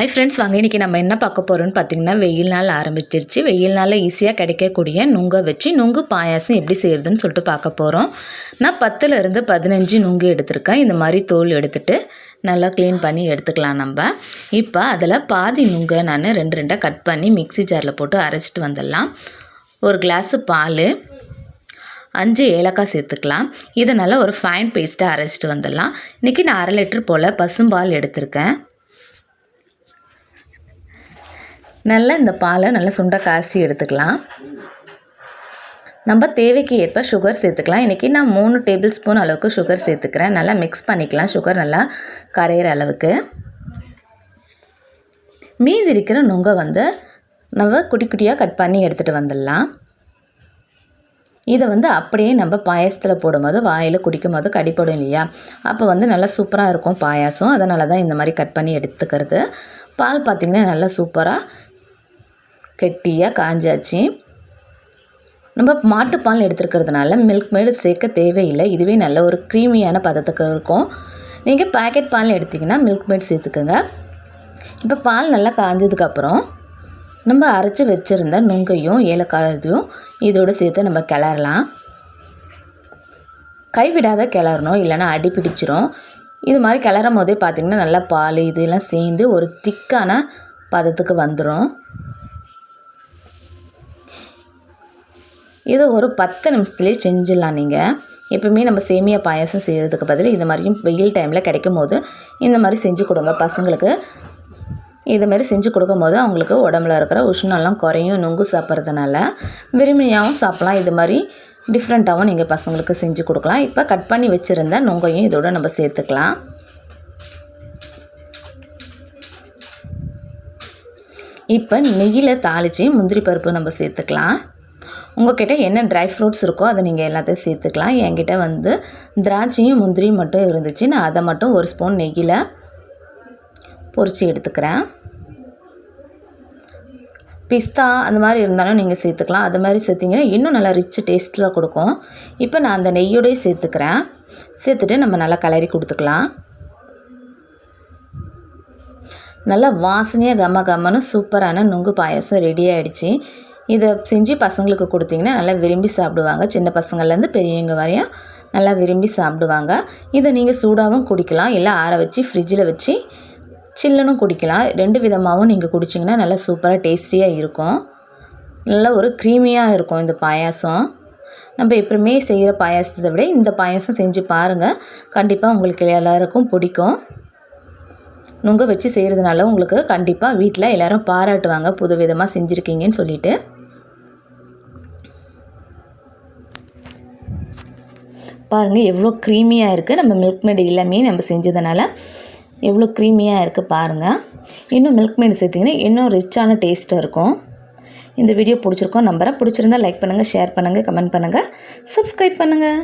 ஐ friends வாங்க இன்றைக்கி நம்ம என்ன பார்க்க போகிறோம்னு பார்த்தீங்கன்னா வெயில் நாள் ஆரம்பிச்சிருச்சு. வெயில் நாளில் ஈஸியாக கிடைக்கக்கூடிய நுங்கை வச்சு நுங்கு பாயாசம் எப்படி செய்கிறதுன்னு சொல்லிட்டு பார்க்க போகிறோம் நான் பத்துலேருந்து பதினஞ்சு நுங்கு எடுத்திருக்கேன். இந்த மாதிரி தோல் எடுத்துகிட்டு நல்லா க்ளீன் பண்ணி எடுத்துக்கலாம் நம்ம. இப்போ அதில் பாதி நுங்கை நான் ரெண்டு ரெண்டாக கட் பண்ணி மிக்ஸி ஜாரில் போட்டு அரைச்சிட்டு வந்துடலாம். ஒரு கிளாஸு பால் அஞ்சு ஏலக்காய் சேர்த்துக்கலாம். இதனால் ஒரு ஃபைன் பேஸ்ட்டாக அரைச்சிட்டு வந்துடலாம். இன்றைக்கி நான் அரை லிட்டர் போல் பசும்பால் எடுத்திருக்கேன். நல்லா இந்த பாலை நல்லா சுண்ட காசி எடுத்துக்கலாம். நம்ம தேவைக்கு ஏற்ப சுகர் சேர்த்துக்கலாம். இன்றைக்கி நான் மூணு டேபிள் ஸ்பூன் அளவுக்கு சுகர் சேர்த்துக்கிறேன். நல்லா மிக்ஸ் பண்ணிக்கலாம். சுகர் நல்லா கரையிற அளவுக்கு. மீதி இருக்கிற நுங்கை வந்து நம்ம குட்டி குட்டியாக கட் பண்ணி எடுத்துகிட்டு வந்துடலாம். இதை வந்து அப்படியே நம்ம பாயசத்தில் போடும்போது வாயில் குடிக்கும் போது கடிப்படும் இல்லையா? அப்போ வந்து நல்லா சூப்பராக இருக்கும் பாயாசம். அதனால தான் இந்த மாதிரி கட் பண்ணி எடுத்துக்கிறது. பால் பார்த்திங்கன்னா நல்லா சூப்பராக கெட்டியாக காஞ்சாச்சு. நம்ம மாட்டுப்பால் எடுத்துருக்கிறதுனால மில்க் மேடு சேர்க்க தேவையில்லை. இதுவே நல்ல ஒரு க்ரீமியான பதத்துக்கு இருக்கும். நீங்கள் பேக்கெட் பால் எடுத்திங்கன்னா மில்க் மேட் சேர்த்துக்கோங்க. இப்போ பால் நல்லா காஞ்சதுக்கப்புறம் நம்ம அரைச்சி வச்சுருந்த நுங்கையும் ஏலக்காய் இதையும் இதோடு சேர்த்து நம்ம கிளறலாம். கைவிடாத கிளறணும் இல்லைன்னா அடி பிடிச்சிரும். இது மாதிரி கிளறும் போதே பார்த்திங்கன்னா நல்லா பால் இதெல்லாம் சேர்ந்து ஒரு திக்கான பதத்துக்கு வந்துடும் இதை ஒரு பத்து நிமிஷத்துலேயே செஞ்சிடலாம் நீங்கள் எப்பவுமே நம்ம சேமியா பாயசம் செய்கிறதுக்கு பதில் இது மாதிரியும் வெயில் டைமில் கிடைக்கும் போது இந்த மாதிரி செஞ்சு கொடுங்க. பசங்களுக்கு இது மாதிரி செஞ்சு கொடுக்கும் போது அவங்களுக்கு உடம்புல இருக்கிற உஷ்ணம்லாம் குறையும் நுங்கு சாப்பிட்றதுனால விரும்பியாகவும் சாப்பிட்லாம். இது மாதிரி டிஃப்ரெண்ட்டாகவும் நீங்கள் பசங்களுக்கு செஞ்சு கொடுக்கலாம். இப்போ கட் பண்ணி வச்சுருந்த நுங்கையும் இதோட நம்ம சேர்த்துக்கலாம். இப்போ நெய்யில் தாளித்து முந்திரி பருப்பு நம்ம சேர்த்துக்கலாம். உங்கள்கிட்ட என்ன ட்ரை ஃப்ரூட்ஸ் இருக்கோ அதை நீங்கள் எல்லாத்தையும் சேர்த்துக்கலாம். என்கிட்ட வந்து திராட்சையும் முந்திரியும் மட்டும் இருந்துச்சு. நான் அதை மட்டும் ஒரு ஸ்பூன் நெய்யில் பொறிச்சு எடுத்துக்கிறேன். பிஸ்தா அந்த மாதிரி இருந்தாலும் நீங்கள் சேர்த்துக்கலாம். அது மாதிரி சேர்த்திங்கன்னா இன்னும் நல்லா ரிச் டேஸ்ட்டில் கொடுக்கும். இப்போ நான் அந்த நெய்யோடய சேர்த்துக்கிறேன். சேர்த்துட்டு நம்ம நல்லா கலரி கொடுத்துக்கலாம். நல்லா வாசனையாக கம்ம கம்மன்னு சூப்பரான நுங்கு பாயசம் ரெடி ஆகிடுச்சு இதை செஞ்சு பசங்களுக்கு கொடுத்தீங்கன்னா நல்லா விரும்பி சாப்பிடுவாங்க. சின்ன பசங்கள்லேருந்து பெரியவங்க வரையும் நல்லா விரும்பி சாப்பிடுவாங்க. இதை நீங்கள் சூடாகவும் குடிக்கலாம். இல்லை ஆற வச்சு ஃப்ரிட்ஜில் வச்சு சில்லுனும் குடிக்கலாம். ரெண்டு விதமாகவும் நீங்கள் குடிச்சிங்கன்னா நல்லா சூப்பராக டேஸ்டியாக இருக்கும். நல்லா ஒரு க்ரீமியாக இருக்கும் இந்த பாயாசம். நம்ம எப்பவுமே செய்கிற பாயாசத்தை விட இந்த பாயாசம் செஞ்சு பாருங்கள் கண்டிப்பாக உங்களுக்கு எல்லாருக்கும் பிடிக்கும். நுங்க வச்சு செய்கிறதுனால உங்களுக்கு கண்டிப்பாக வீட்டில் எல்லோரும் பாராட்டுவாங்க. புது விதமாக செஞ்சுருக்கீங்கன்னு சொல்லிவிட்டு பாருங்கள் எவ்வளோ க்ரீமியாக இருக்குது நம்ம மில்க் மேடு எல்லாமே நம்ம செஞ்சதுனால எவ்வளோ க்ரீமியாக இருக்குது பாருங்கள் இன்னும் மில்க் மேடு சேர்த்திங்கன்னா இன்னும் ரிச்சான டேஸ்ட்டாக இருக்கும். இந்த வீடியோ பிடிச்சிருக்கோம் நம்புகிறேன் பிடிச்சிருந்தா லைக் பண்ணுங்கள் ஷேர் பண்ணுங்கள் கமெண்ட் பண்ணுங்கள் சப்ஸ்கிரைப் பண்ணுங்கள்